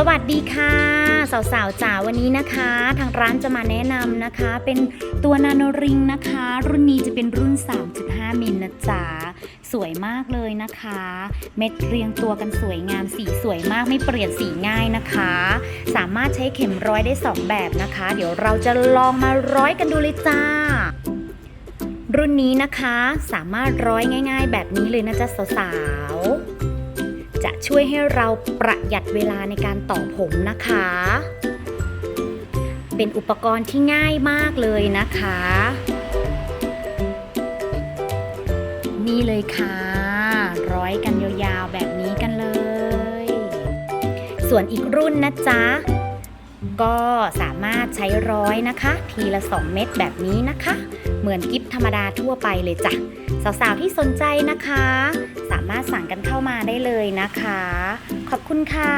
สวัสดีค่ะ สาวๆจ๋าวันนี้นะคะ ทางร้านจะมาแนะนำนะคะ เป็นตัวนาโนริงนะคะ รุ่นนี้จะเป็นรุ่น 3.5 มิลนะจ๊ะสวยมากเลยนะคะ เม็ดเรียงตัวกันสวยงามสีสวยมากไม่เปลี่ยนสีง่ายนะคะ สามารถใช้เข็มร้อยได้ 2 แบบนะคะ เดี๋ยวเราจะลองมาร้อยกันดูเลยจ้ารุ่นนี้นะคะสามารถร้อยง่าย ๆ แบบนี้เลยนะจ๊ะสาวๆ จะช่วยให้เราประหยัดเวลาในการต่อผมนะคะ เป็นอุปกรณ์ที่ง่ายมากเลยนะคะ นี่เลยค่ะ ร้อยกันยาวๆแบบนี้กันเลย ส่วนอีกรุ่นนะจ๊ะ ก็สามารถใช้ร้อยนะคะ ทีละ 2 เม็ดแบบนี้นะคะ เหมือนกิฟธรรมดาทั่วไปเลยจ้ะ สาวๆที่สนใจนะคะ สามารถสั่งกันเข้ามาได้เลยนะคะ ขอบคุณค่ะ